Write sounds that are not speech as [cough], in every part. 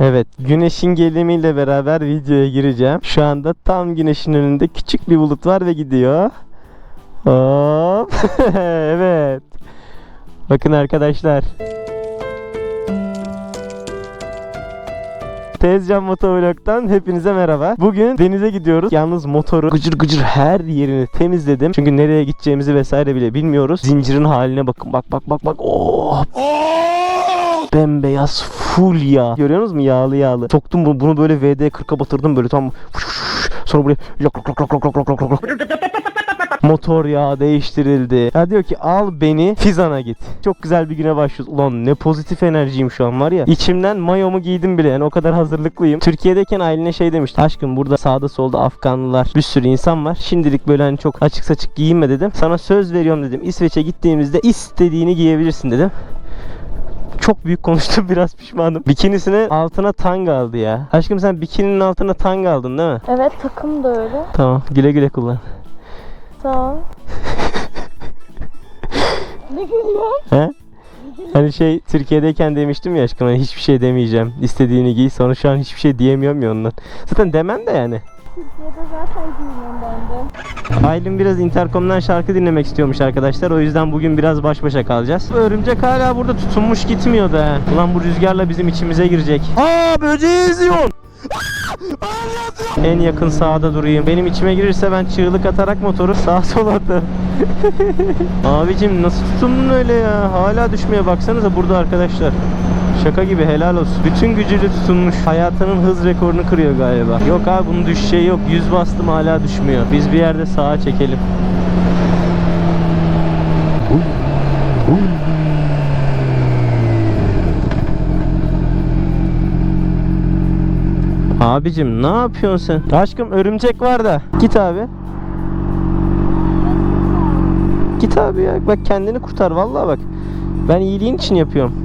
Evet, güneşin gelimiyle beraber videoya gireceğim. Şu anda tam güneşin önünde küçük bir bulut var ve gidiyor. Hop. [laughs] evet. Bakın arkadaşlar. Tezcan Motovlog'dan hepinize merhaba. Bugün denize gidiyoruz. Yalnız motoru gıcır gıcır her yerini temizledim. Çünkü nereye gideceğimizi vesaire bile bilmiyoruz. Zincirin haline bakın. Bak bak bak bak. Oh! Bembeyaz full yağ. Görüyorsunuz mu? Yağlı yağlı. Soktum bunu, bunu böyle VD40'a batırdım böyle tam sonra buraya. Motor yağı değiştirildi. Ya diyor ki al beni Fizan'a git. Çok güzel bir güne başlıyoruz. Ulan ne pozitif enerjiyim şu an var ya. İçimden mayomu giydim bile yani o kadar hazırlıklıyım. Türkiye'deyken ailine şey demişti. Aşkım burada sağda solda Afganlılar bir sürü insan var. Şimdilik böyle hani çok açık saçık giyinme dedim. Sana söz veriyorum dedim. İsveç'e gittiğimizde istediğini giyebilirsin dedim. Çok büyük konuştum [laughs] biraz pişmanım. Bikinisine altına tanga aldı ya. Aşkım sen bikininin altına tanga aldın değil mi? Evet takım da öyle. Tamam güle güle kullan. Tamam. [laughs] ne gülüyorsun? He? Hani şey Türkiye'deyken demiştim ya aşkım hani hiçbir şey demeyeceğim. İstediğini giy. Sonra şu an hiçbir şey diyemiyorum ya ondan. Zaten demem de yani. Türkiye'de zaten de. Aylin biraz interkomdan şarkı dinlemek istiyormuş arkadaşlar. O yüzden bugün biraz baş başa kalacağız. Örümcek hala burada tutunmuş gitmiyor da. Ulan bu rüzgarla bizim içimize girecek. Aa böceği eziyorsun. [laughs] En yakın sağda durayım. Benim içime girirse ben çığlık atarak motoru sağa sola atarım. [laughs] Abicim nasıl tutundun öyle ya? Hala düşmeye baksanıza burada arkadaşlar. Şaka gibi helal olsun. Bütün gücüyle tutunmuş. Hayatının hız rekorunu kırıyor galiba. Yok abi bunun düşeceği yok. Yüz bastım hala düşmüyor. Biz bir yerde sağa çekelim. Abicim ne yapıyorsun sen? Aşkım örümcek var da. Git abi. Git abi ya. Bak kendini kurtar vallahi bak. Ben iyiliğin için yapıyorum.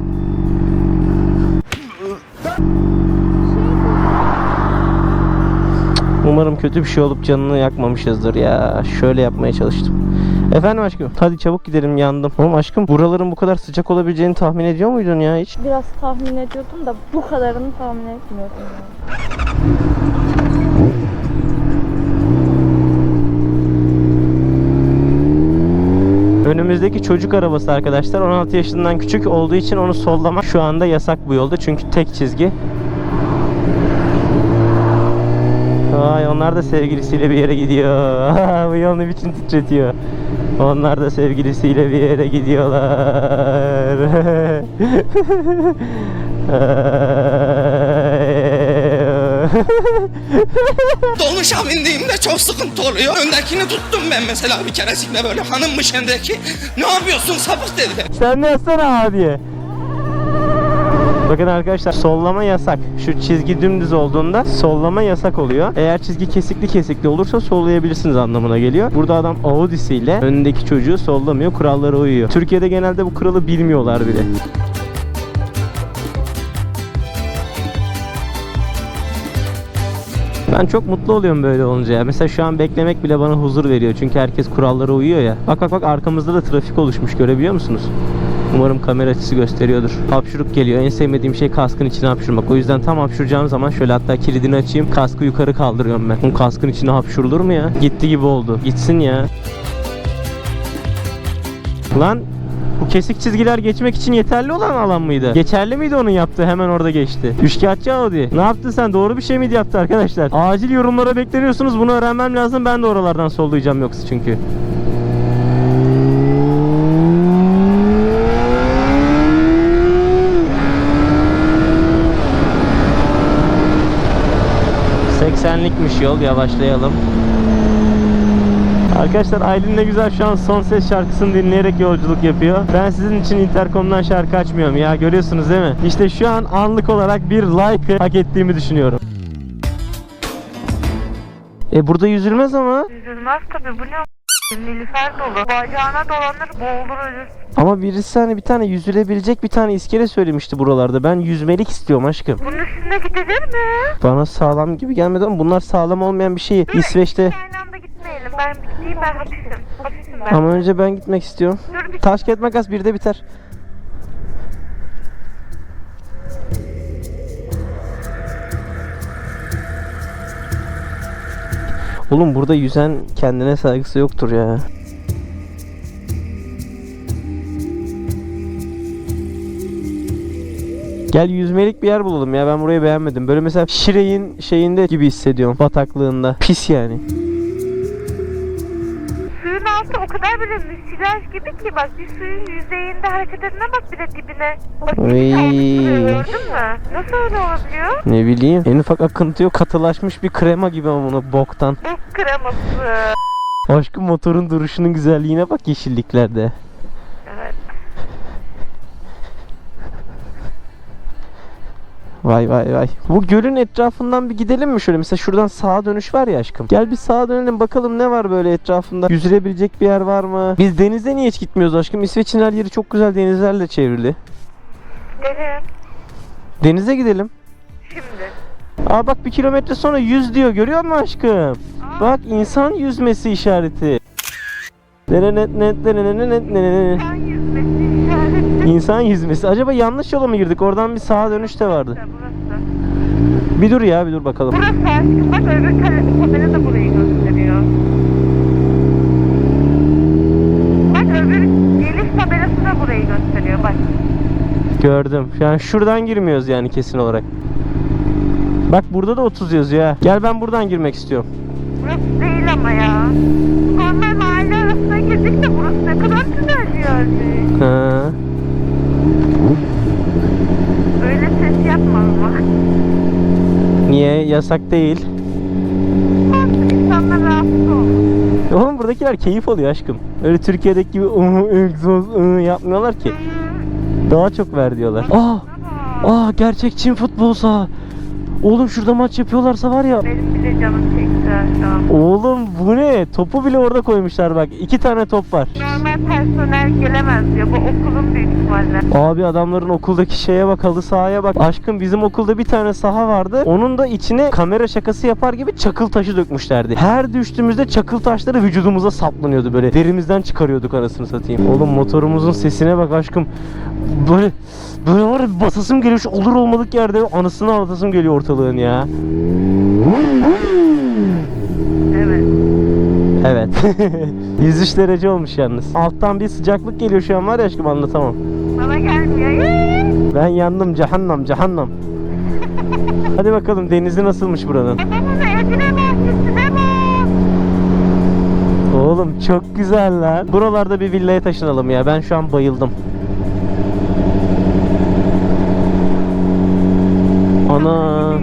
Umarım kötü bir şey olup canını yakmamışızdır ya. Şöyle yapmaya çalıştım. Efendim aşkım. Hadi çabuk gidelim yandım. Oğlum aşkım buraların bu kadar sıcak olabileceğini tahmin ediyor muydun ya hiç? Biraz tahmin ediyordum da bu kadarını tahmin etmiyordum. Önümüzdeki çocuk arabası arkadaşlar 16 yaşından küçük olduğu için onu sollamak şu anda yasak bu yolda çünkü tek çizgi. Vay onlar da sevgilisiyle bir yere gidiyor. [laughs] bu yol ne biçim titretiyor. Onlar da sevgilisiyle bir yere gidiyorlar. [laughs] [laughs] Dolmuşa bindiğimde çok sıkıntı oluyor. Öndekini tuttum ben mesela bir keresinde böyle hanımmış öndeki. Ne yapıyorsun sapık dedi. Sen de yazsana abi. Bakın arkadaşlar sollama yasak. Şu çizgi dümdüz olduğunda sollama yasak oluyor. Eğer çizgi kesikli kesikli olursa sollayabilirsiniz anlamına geliyor. Burada adam Audi'siyle önündeki çocuğu sollamıyor. Kurallara uyuyor. Türkiye'de genelde bu kuralı bilmiyorlar bile. Ben çok mutlu oluyorum böyle olunca ya. Mesela şu an beklemek bile bana huzur veriyor. Çünkü herkes kurallara uyuyor ya. Bak bak bak arkamızda da trafik oluşmuş görebiliyor musunuz? Umarım kamera açısı gösteriyordur. Hapşuruk geliyor. En sevmediğim şey kaskın içine hapşurmak. O yüzden tam hapşuracağım zaman şöyle hatta kilidini açayım. Kaskı yukarı kaldırıyorum ben. Bu kaskın içine hapşurulur mu ya? Gitti gibi oldu. Gitsin ya. Lan bu kesik çizgiler geçmek için yeterli olan alan mıydı? Geçerli miydi onun yaptığı? Hemen orada geçti. Üçkağıtçı Audi. Ne yaptın sen? Doğru bir şey miydi yaptı arkadaşlar? Acil yorumlara bekleniyorsunuz. Bunu öğrenmem lazım. Ben de oralardan sollayacağım yoksa çünkü. ...80'likmiş yol yavaşlayalım. Arkadaşlar Aylin ne güzel şu an son ses şarkısını dinleyerek yolculuk yapıyor. Ben sizin için interkomdan şarkı açmıyorum ya görüyorsunuz değil mi? İşte şu an anlık olarak bir like'ı hak ettiğimi düşünüyorum. E burada yüzülmez ama. Üzülmez tabii bu ne Nilüfer dolu. Bacağına dolanır boğulur ölür. Ama birisi hani bir tane yüzülebilecek bir tane iskele söylemişti buralarda. Ben yüzmelik istiyorum aşkım. Bunun üstünde gidilir mi? Bana sağlam gibi gelmedi ama bunlar sağlam olmayan bir şey. İsveç'te. Gitmeyelim ben değil şey ben hapisim. Hapisim ben. Ama önce ben gitmek istiyorum. Dur bir şey Taş kağıt makas birde biter. Oğlum burada yüzen kendine saygısı yoktur ya. Gel yüzmelik bir yer bulalım ya ben burayı beğenmedim. Böyle mesela Şire'in şeyinde gibi hissediyorum bataklığında. Pis yani. Kadar böyle müsilaj gibi ki bak bir suyun yüzeyinde hareket edene bak bir de dibine. Bak gördün mü? Nasıl öyle olabiliyor? Ne bileyim en ufak akıntı yok katılaşmış bir krema gibi ama bunu boktan. Bu kreması. Aşkım motorun duruşunun güzelliğine bak yeşilliklerde. Evet. Vay vay vay. Bu gölün etrafından bir gidelim mi şöyle? Mesela şuradan sağa dönüş var ya aşkım. Gel bir sağa dönelim bakalım ne var böyle etrafında. Yüzülebilecek bir yer var mı? Biz denize niye hiç gitmiyoruz aşkım? İsveç'in her yeri çok güzel denizlerle çevrili. Derin. Denize gidelim. Şimdi. Aa bak bir kilometre sonra yüz diyor görüyor musun aşkım? Bak insan yüzmesi işareti. Sen yüzmesi. İnsan yüzmesi. Acaba yanlış yola mı girdik? Oradan bir sağa dönüş de vardı. Burası. Bir dur ya bir dur bakalım. Burası. Bak öbür tabela da burayı gösteriyor. Bak öbür geliş tabelası da burayı gösteriyor bak. Gördüm. Yani şuradan girmiyoruz yani kesin olarak. Bak burada da 30 yazıyor ha. Gel ben buradan girmek istiyorum. Burası değil ama ya. Normal mahalle arasına girdik de burası ne kadar güzel bir yermiş. Ha. Öyle ses yapma ama. Niye? Yasak değil. İnsanlar rahatsız olur. Oğlum buradakiler keyif alıyor aşkım. Öyle Türkiye'deki gibi ıh, egzoz yapmıyorlar ki. Daha çok ver diyorlar. Aa! Aa gerçek Çin futbol saha. Oğlum şurada maç yapıyorlarsa var ya. Benim bile canım çekti an. Oğlum bu ne? Topu bile orada koymuşlar bak. iki tane top var. Normal personel gelemez diyor. Bu okulun büyük ihtimalle. Abi adamların okuldaki şeye bak halı sahaya bak. Aşkım bizim okulda bir tane saha vardı. Onun da içine kamera şakası yapar gibi çakıl taşı dökmüşlerdi. Her düştüğümüzde çakıl taşları vücudumuza saplanıyordu böyle. Derimizden çıkarıyorduk anasını satayım. Oğlum motorumuzun sesine bak aşkım. Böyle böyle var ya basasım geliyor. Şu olur olmadık yerde anısını ağlatasım geliyor ortalığın ya. Evet. Evet. [laughs] 103 derece olmuş yalnız. Alttan bir sıcaklık geliyor şu an var ya aşkım anlatamam. Bana gelmiyor. [laughs] Ben yandım cehennem cehennem. [laughs] Hadi bakalım denizi nasılmış buranın? Oğlum çok güzel lan. Buralarda bir villaya taşınalım ya. Ben şu an bayıldım. Ana.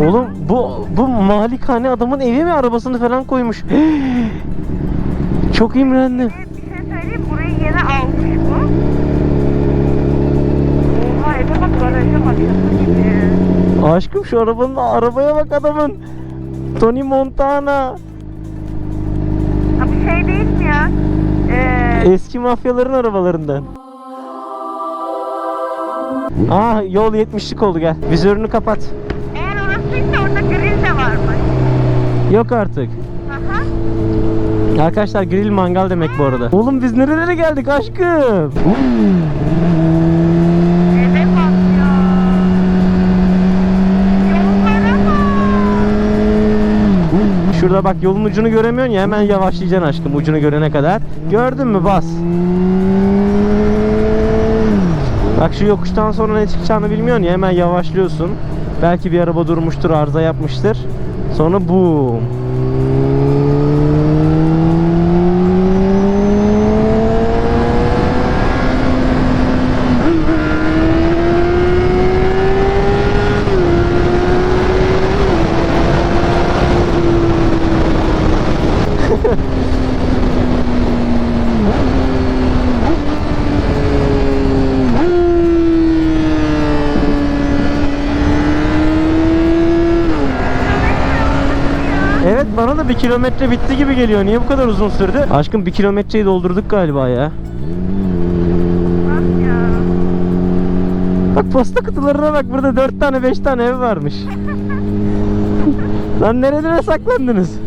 Oğlum bu bu malikane adamın evi mi arabasını falan koymuş. [gasps] Çok imrendim. Bir şey söyleyeyim burayı yeni almış bu. Oha eve bak garaja bak şaka gibi. Aşkım şu arabanın arabaya bak adamın. Tony Montana. Ha bu şey değil mi ya? Ee, Eski mafyaların arabalarından. Ah yol 70'lik oldu gel. Vizörünü kapat. eğer orasıysa orada grill de varmış. Yok artık. Aha. Arkadaşlar grill mangal demek bu arada. Oğlum biz nerelere geldik aşkım? Eve bak ya. Yollara bak. Şurada bak yolun ucunu göremiyorsun ya hemen yavaşlayacaksın aşkım ucunu görene kadar. Gördün mü bas. Bak şu yokuştan sonra ne çıkacağını bilmiyorsun ya hemen yavaşlıyorsun. Belki bir araba durmuştur arıza yapmıştır. Sonra bu. Evet bana da bir kilometre bitti gibi geliyor. Niye bu kadar uzun sürdü? Aşkım bir kilometreyi doldurduk galiba ya. Bak ya. Bak posta kutularına bak burada 4 tane 5 tane ev varmış. Lan nerelere saklandınız?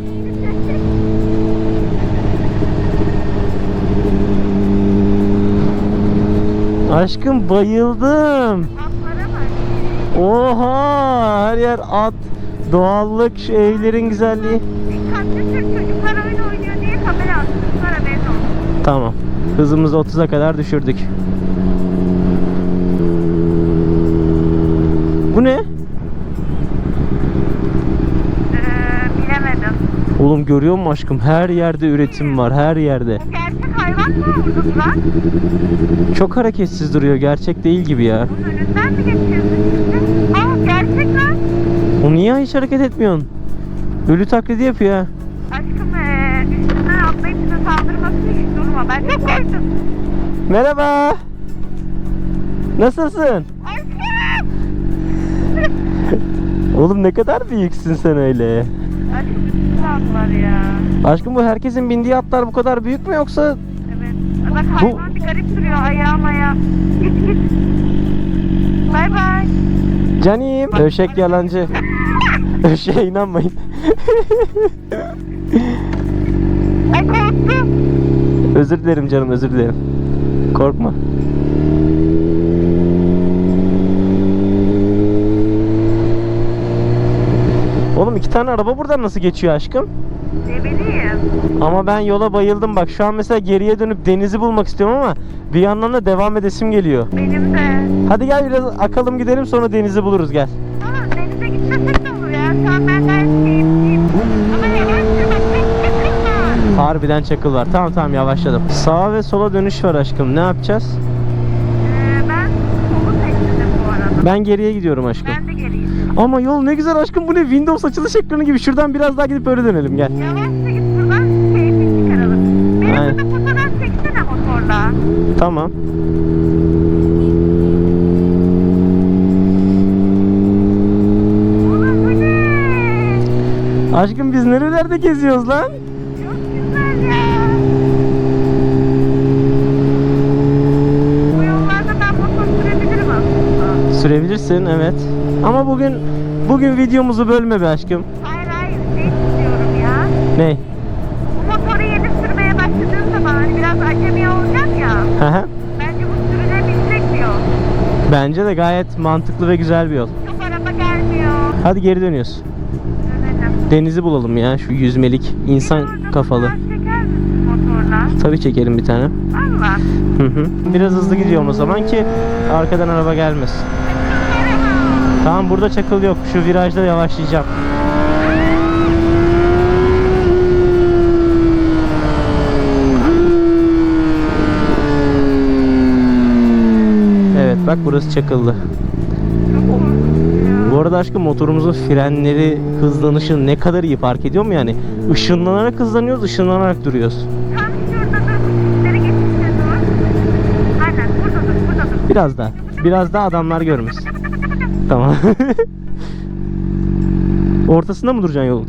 Aşkım bayıldım. Oha her yer at, doğallık, şu evlerin güzelliği. Tamam. Hızımızı 30'a kadar düşürdük. Bu ne? Ee, bilemedim. Oğlum görüyor musun aşkım? Her yerde üretim var. Her yerde. Gerçek hayvan mı vurdun lan? Çok hareketsiz duruyor. Gerçek değil gibi ya. Bunun önünden mi geçiyorsun şimdi? Aa gerçek lan. O niye hiç hareket etmiyorsun? Ölü taklidi yapıyor ha. Ben çok korktum. Merhaba. Nasılsın? [laughs] Oğlum ne kadar büyüksün sen öyle. Aşkım atlar ya. Aşkım bu herkesin bindiği atlar bu kadar büyük mü yoksa Evet. Bak hayvan bir garip duruyor ayağım ayağı. Git [laughs] git. Bay bay. Canim? Döşek yalancı. [laughs] Döşeğe inanmayın. Ay korktum. Özür dilerim canım özür dilerim. Korkma. Oğlum iki tane araba buradan nasıl geçiyor aşkım? Ne bileyim. Ama ben yola bayıldım bak şu an mesela geriye dönüp denizi bulmak istiyorum ama bir yandan da devam edesim geliyor. Benim de. Hadi gel biraz akalım gidelim sonra denizi buluruz gel. Tamam denize gitmesek de olur ya. Şu an ben gayet keyifliyim. Ama yavaşça bak çok yakın var. Harbiden çakıl var. Tamam tamam yavaşladım. Sağa ve sola dönüş var aşkım. Ne yapacağız? Ee, ben solu seçtim bu arada. Ben geriye gidiyorum aşkım. Ben de geleyim. Ama yol ne güzel aşkım bu ne Windows açılış ekranı gibi. Şuradan biraz daha gidip öyle dönelim gel. Yavaşça git buradan keyfini çıkaralım. Benim Aynen. burada fotoğraf çeksene motorla. Tamam. Aşkım biz nerelerde geziyoruz lan? Bu yollarda ben motor sürebilirim aslında. Sürebilirsin evet. Ama bugün bugün videomuzu bölme be aşkım. Hayır hayır şey istiyorum ya. Ne? Bu motoru yeni sürmeye başladığım zaman hani biraz acemi olacak ya. Hı hı. Bence bu sürülebilecek bir yol. Bence de gayet mantıklı ve güzel bir yol. Çok araba gelmiyor. Hadi geri dönüyoruz. Dönelim. Denizi bulalım ya şu yüzmelik insan kafalı. Motorla? Tabii çekelim bir tane. Valla. Hı hı. Biraz hızlı gidiyorum o zaman ki arkadan araba gelmesin. Tamam burada çakıl yok. Şu virajda yavaşlayacağım. Evet bak burası çakıldı. Arada aşkım motorumuzun frenleri hızlanışı ne kadar iyi fark ediyor mu yani? Işınlanarak hızlanıyoruz, ışınlanarak duruyoruz. Biraz daha. Biraz daha adamlar görmesin. Tamam. [laughs] Ortasında mı duracaksın yolun?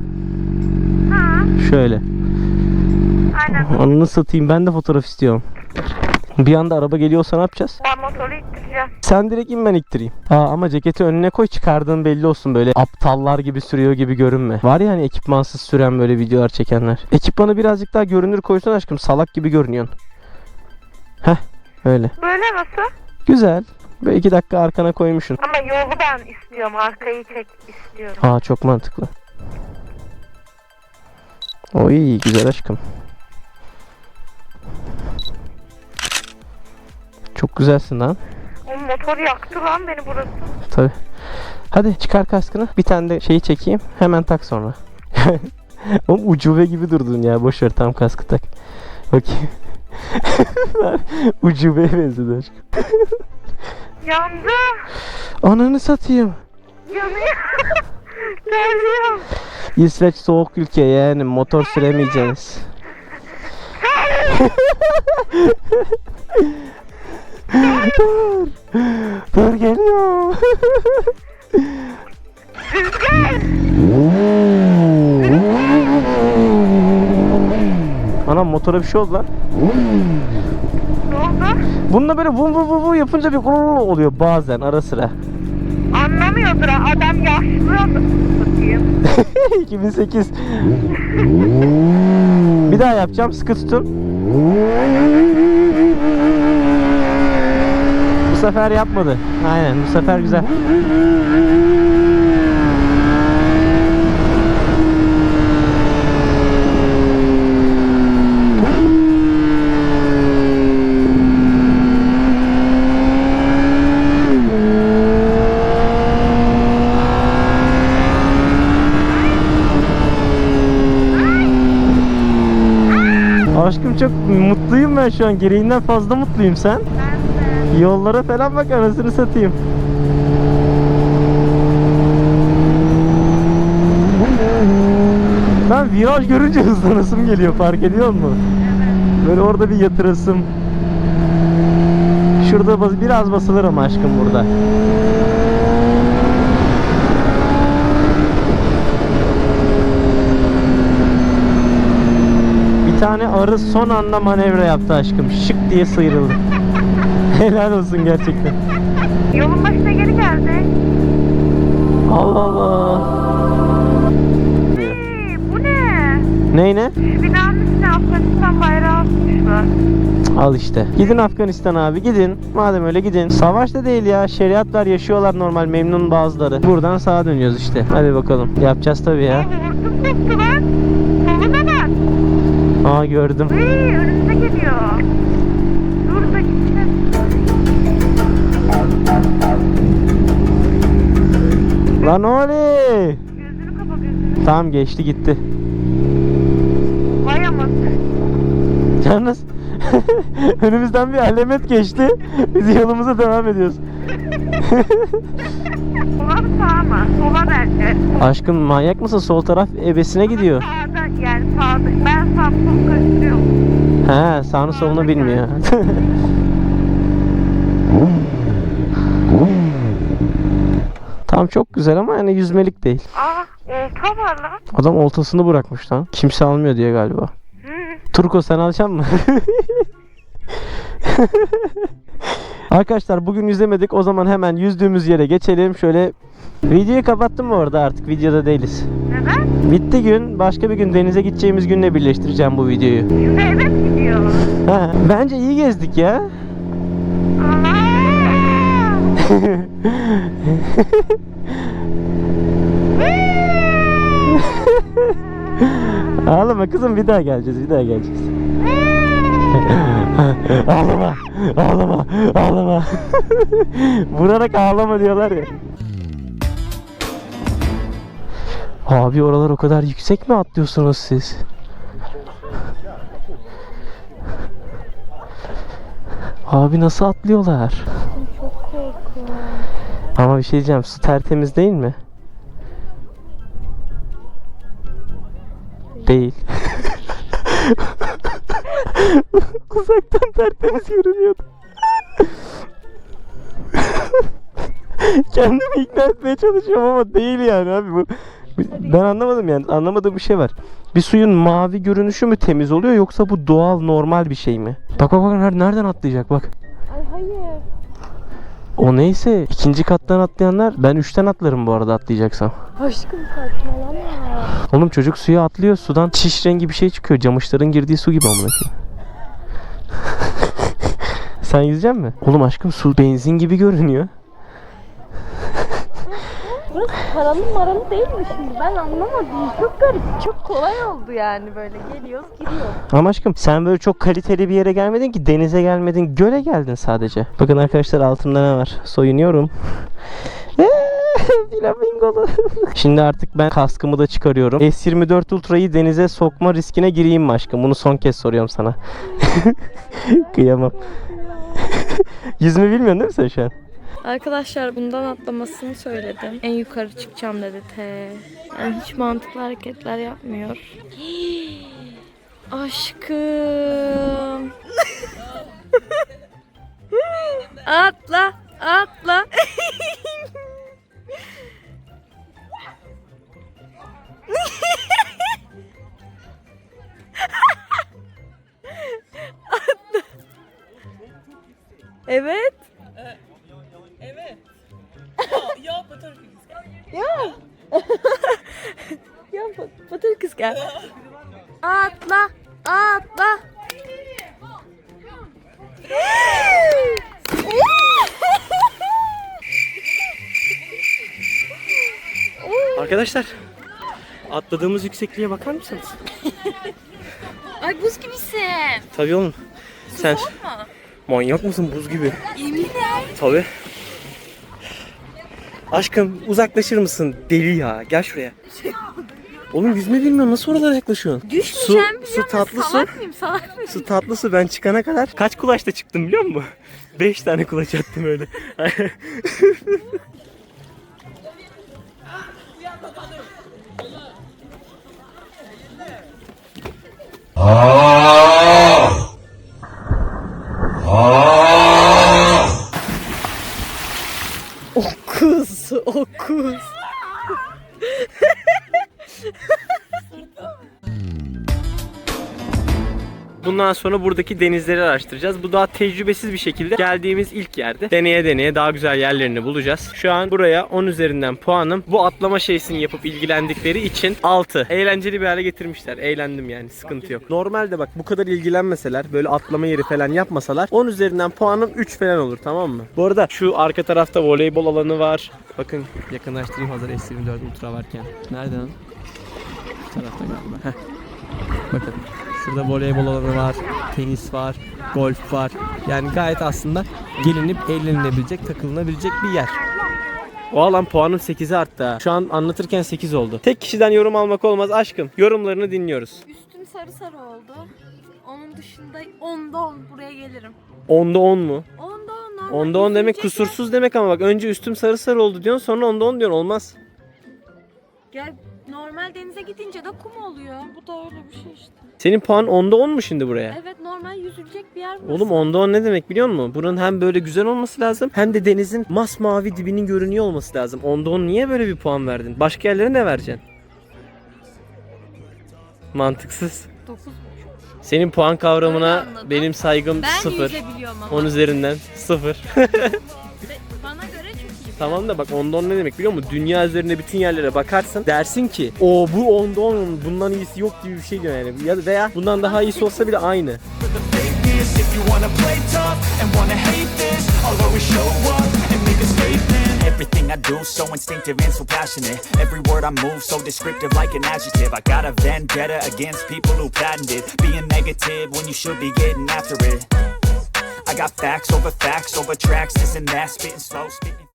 Ha. Şöyle. Aynen. Anını satayım ben de fotoğraf istiyorum. Bir anda araba geliyorsa ne yapacağız? Ben motoru ittireceğim. Sen direkt in ben ittireyim. Aa ama ceketi önüne koy çıkardığın belli olsun böyle aptallar gibi sürüyor gibi görünme. Var ya hani ekipmansız süren böyle videolar çekenler. Ekipmanı birazcık daha görünür koysun aşkım salak gibi görünüyorsun. Heh öyle. Böyle nasıl? Güzel. Böyle iki dakika arkana koymuşsun. Ama yolu ben istiyorum. Arkayı çek istiyorum. Aa çok mantıklı. Oy güzel aşkım. Çok güzelsin lan. O motor yaktı lan beni burası. Tabi. Hadi çıkar kaskını. Bir tane de şeyi çekeyim. Hemen tak sonra. [laughs] Oğlum ucube gibi durdun ya. Boş ver tam kaskı tak. Bakayım. [laughs] Ucubeye benzedi aşkım. Yandı. Ananı satayım. Yanıyor. [laughs] Geliyor. İsveç soğuk ülke yani motor süremeyeceğiz. Dur. Dur geliyor. Anam motora bir şey oldu lan. Ne oldu? Bununla böyle vum vum vum vum yapınca bir gurur oluyor bazen ara sıra. Anlamıyordur ha. Adam yaşlı anasını satayım. 2008. bir daha yapacağım sıkı tutun sefer yapmadı. Aynen bu sefer güzel. Aşkım çok mutluyum ben şu an. Gereğinden fazla mutluyum sen. Yollara falan bak anasını satayım. Ben viraj görünce hızlanasım geliyor fark ediyor musun? Böyle orada bir yatırasım. Şurada bas- biraz basılır ama aşkım burada. Bir tane arı son anda manevra yaptı aşkım. Şık diye sıyrıldı. Helal olsun gerçekten. Yolun başına geri geldik. Allah Allah. Hey, bu ne? Ney ne? Binanın üstüne Afganistan bayrağı asmışlar. Al işte. Gidin Afganistan abi gidin. Madem öyle gidin. Savaş da değil ya. Şeriat var yaşıyorlar normal memnun bazıları. Buradan sağa dönüyoruz işte. Hadi bakalım. Yapacağız tabii ya. Hortum koptu lan. Soluna bak. Aa gördüm. Hey, önümüze geliyor. Lan oli. Gözünü kapa gözünü. Tamam geçti gitti. Vay aman. Yalnız [laughs] önümüzden bir alamet geçti. Biz yolumuza devam ediyoruz. [laughs] Sola mı sağa mı? Sola bence. Aşkım manyak mısın? Sol taraf ebesine gidiyor. Sağda yani sağda. Ben sağ sol karıştırıyorum. He sağını solunu bilmiyor. [laughs] Tam çok güzel ama yani yüzmelik değil. Aa, olta var lan. Adam oltasını bırakmış lan. Kimse almıyor diye galiba. Hı. Turko sen alacaksın mı? [laughs] Arkadaşlar bugün yüzemedik. O zaman hemen yüzdüğümüz yere geçelim. Şöyle videoyu kapattım mı orada artık videoda değiliz. Neden? Bitti gün. Başka bir gün denize gideceğimiz günle birleştireceğim bu videoyu. Şimdi eve mi gidiyor? Ha, bence iyi gezdik ya. [laughs] Ağlama kızım bir daha geleceğiz bir daha geleceğiz. ağlama ağlama ağlama. Vurarak ağlama diyorlar ya. Abi oralar o kadar yüksek mi atlıyorsunuz siz? Abi nasıl atlıyorlar? Ama bir şey diyeceğim su tertemiz değil mi? Değil. [laughs] Uzaktan tertemiz görünüyordu. Kendimi ikna etmeye çalışıyorum ama değil yani abi bu. Ben anlamadım yani anlamadığım bir şey var. Bir suyun mavi görünüşü mü temiz oluyor yoksa bu doğal normal bir şey mi? Bak bak bak ner- nereden atlayacak bak. Ay hayır. O neyse ikinci kattan atlayanlar ben üçten atlarım bu arada atlayacaksam. Aşkım saçmalama. Oğlum çocuk suya atlıyor sudan çiş rengi bir şey çıkıyor camışların girdiği su gibi amına. [laughs] Sen yüzecek mi? Oğlum aşkım su benzin gibi görünüyor. Burası paralı maralı değil mi şimdi? Ben anlamadım. Çok garip. Çok kolay oldu yani böyle. Geliyoruz gidiyoruz. Ama aşkım sen böyle çok kaliteli bir yere gelmedin ki denize gelmedin göle geldin sadece. Bakın arkadaşlar altımda ne var? Soyunuyorum. [laughs] Flamingolu. [laughs] Şimdi artık ben kaskımı da çıkarıyorum. S24 Ultra'yı denize sokma riskine gireyim mi aşkım? Bunu son kez soruyorum sana. [laughs] Kıyamam. Yüzme bilmiyorsun değil mi sen şu an? Arkadaşlar bundan atlamasını söyledim. En yukarı çıkacağım dedi T. Yani hiç mantıklı hareketler yapmıyor. Aşkım. atla, atla. atla. Evet. Ya bak, batır kız gel. Atla, atla. Arkadaşlar atladığımız yüksekliğe bakar mısınız? Ay buz gibisin. Tabii oğlum. Sen mu? manyak mısın buz gibi? Yemin et. Tabii. Aşkım uzaklaşır mısın? Deli ya. Gel şuraya. Oğlum yüzme bilmiyorum nasıl oralara yaklaşıyorsun? Düşmeyeceğim Su, su tatlı su. Salak mıyım salak mıyım? Su tatlı su ben çıkana kadar kaç kulaçta çıktım biliyor musun? 5 tane kulaç attım öyle. Okuz, Bundan sonra buradaki denizleri araştıracağız. Bu daha tecrübesiz bir şekilde geldiğimiz ilk yerde. Deneye deneye daha güzel yerlerini bulacağız. Şu an buraya 10 üzerinden puanım. Bu atlama şeysini yapıp ilgilendikleri için 6. Eğlenceli bir hale getirmişler. Eğlendim yani sıkıntı yok. Normalde bak bu kadar ilgilenmeseler böyle atlama yeri falan yapmasalar 10 üzerinden puanım 3 falan olur tamam mı? Bu arada şu arka tarafta voleybol alanı var. Bakın yakınlaştırayım hazır S24 Ultra varken. Nerede lan? Bu tarafta galiba. Heh. Bakın şurada voleybol alanı var, tenis var, golf var. Yani gayet aslında gelinip eğlenilebilecek, takılınabilecek bir yer. O alan puanım 8'e arttı. Şu an anlatırken 8 oldu. Tek kişiden yorum almak olmaz aşkım. Yorumlarını dinliyoruz. Üstüm sarı sarı oldu. Onun dışında 10'da 10 buraya gelirim. 10'da 10 mu? 10'da 10 normal. 10'da 10 demek üzülecek kusursuz demek ama bak önce üstüm sarı sarı oldu diyorsun sonra 10'da 10 diyorsun olmaz. Ya normal denize gidince de kum oluyor. Bu da öyle bir şey işte. Senin puan 10'da 10 mu şimdi buraya? Evet normal yüzülecek bir yer burası. Oğlum onda on ne demek biliyor musun? Buranın hem böyle güzel olması lazım hem de denizin masmavi dibinin görünüyor olması lazım. Onda on niye böyle bir puan verdin? Başka yerlere ne vereceksin? Mantıksız. 9,5. Senin puan Öyle kavramına anladım. benim saygım Ben sıfır. yüzebiliyorum ama. 10 üzerinden sıfır. [laughs] Bana. Tamam da bak onda on ne demek biliyor musun? Dünya üzerinde bütün yerlere bakarsın dersin ki o bu onda on bundan iyisi yok gibi bir şey diyor yani. Ya veya bundan daha iyisi olsa bile aynı. Everything I do so instinctive and so passionate Every word I move so descriptive like an adjective I got a vendetta against people who patented Being negative when you should be getting after it I got facts over facts over tracks This and that, spitting slow, spitting